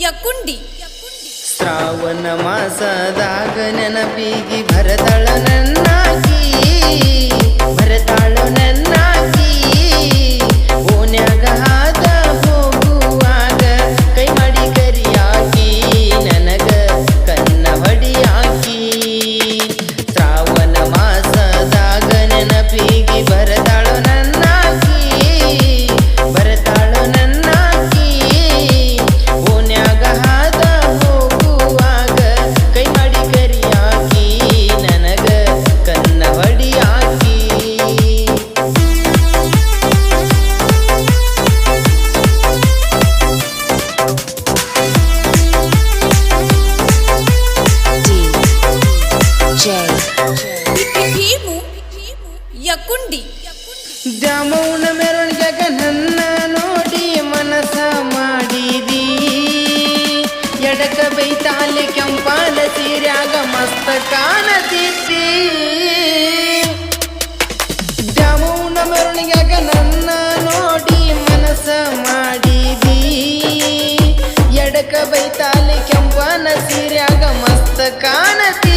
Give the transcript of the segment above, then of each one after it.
ಯಕುಂಡಿ. ಶ್ರಾವಣ ಮಾಸದಾಗ ನೆನಪಿಗಿ ಭರತಳ ನನ್ನಾಗಿ. ಮಸ್ತ ಕಾಣತಿದ್ದಿ ಮೆರವಣಿಗೆಗ ನನ್ನ ನೋಡಿ ಮನಸ ಮಾಡಿದಿ. ಎಡಕ ಬೈತಾಲಿ ಕೆಂಪನ ಸೀರ್ಯಾಗ ಮಸ್ತ ಕಾಣತಿದ್ದಿ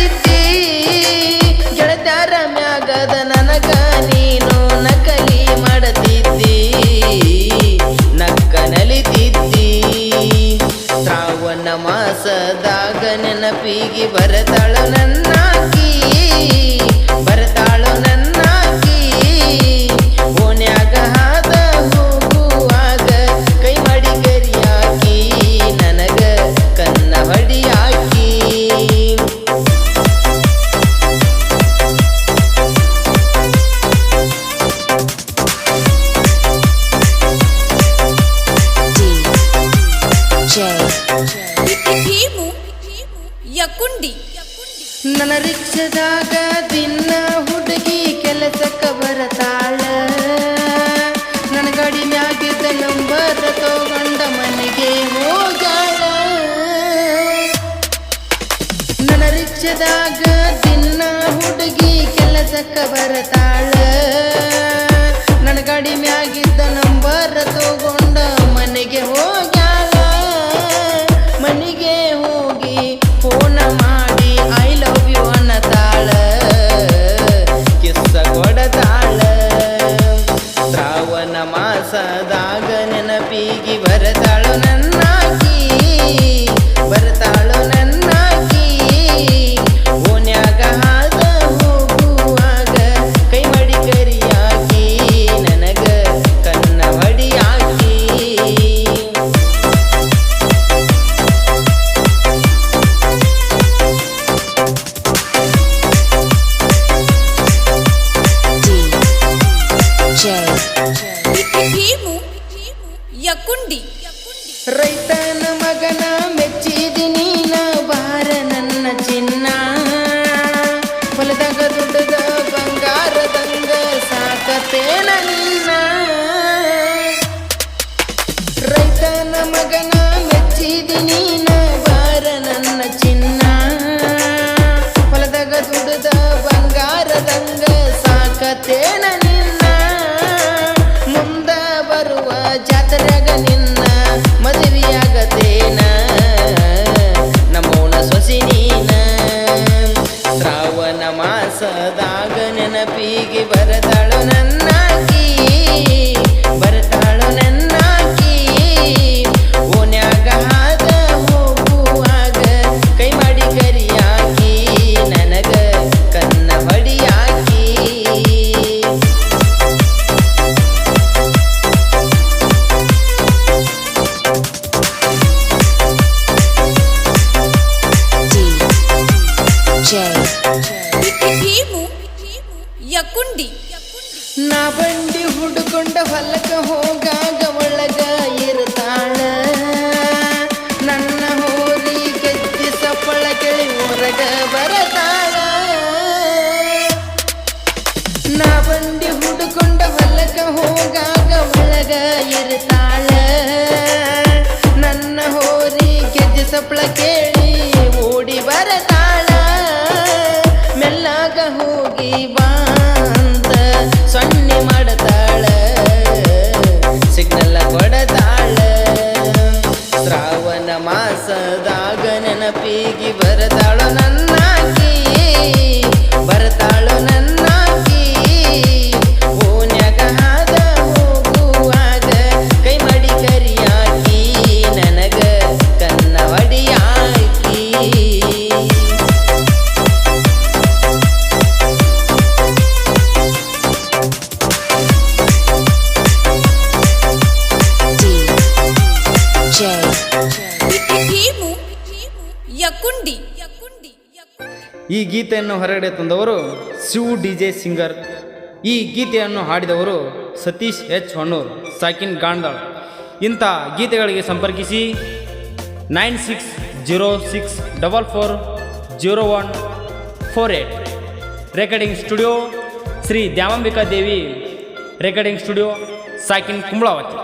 ನೆನಪಿಗಿ ಬರತಳು ನನ್ನಾಗಿ ನನ್ನ ರಿಕ್ಷದಾಗ ದಿನ ಹುಡುಗಿ ಕೆಲಸಕ್ಕ ಬರತಾಳ. ನನ್ನ ಗಾಡಿ ಮ್ಯಾಗಿದ್ದ ನಂಬರ್ ತಗೊಂಡ ಮನೆಗೆ ಹೋಗಾಳ ನನ್ನ ರಿಕ್ಷದಾಗ ದಿನ ಹುಡುಗಿ ಕೆಲಸಕ್ಕ ಬರತಾಳ. ನನ್ನ ಗಾಡಿ ಮ್ಯಾಗಿದ್ದ ನಂಬರ್ ತಗೊಂಡ ಮನೆಗೆ ಹೋಗ್ಯಾಳ. ಮನೆಗೆ ಹೋಗಿ ಫೋನ್ ಭೀಮು ಯಕುಂಡಿ. ರೈತನ ಮಗನ ಯಕುಂಡಿ ನಾ ಬಂಡಿ ಹುಡುಕೊಂಡ ಹೊಲಕ ಹೋಗಾಗ ಒಳಗ ಇರುತ್ತಾಳ ನನ್ನ ಹೋರಿ ಗೆದ್ದಿ ಸಪ್ಪಳ ಕೆಳಿ ಹೊರಗ ಬರತಾಳ. ನಾ ಬಂಡಿ ಹುಡುಕೊಂಡ ಹೊಲಕ ಹೋಗಾಗ ಒಳಗ ಇರುತ್ತಾಳ ನನ್ನ ಹೋರಿ ಗೆದ್ದಿ ಸಪ್ಪಳ ಕೇಳಿ ಈ ಗೀತೆಯನ್ನು ಹೊರಗಡೆ ತಂದವರು ಶಿವ್ ಡಿ ಜೆ ಸಿಂಗರ್. ಈ ಗೀತೆಯನ್ನು ಹಾಡಿದವರು ಸತೀಶ್ ಎಚ್ ಹೊನ್ನೂರ್, ಸಾಕಿನ್ ಗಾಂಡಾಳ್ ಇಂಥ ಗೀತೆಗಳಿಗೆ ಸಂಪರ್ಕಿಸಿ nine six zero six double four zero one four eight. Recording studio Shri Dyamambika Devi, recording studio ಸಾಕಿನ್ ಕುಂಬಳಾವತಿ.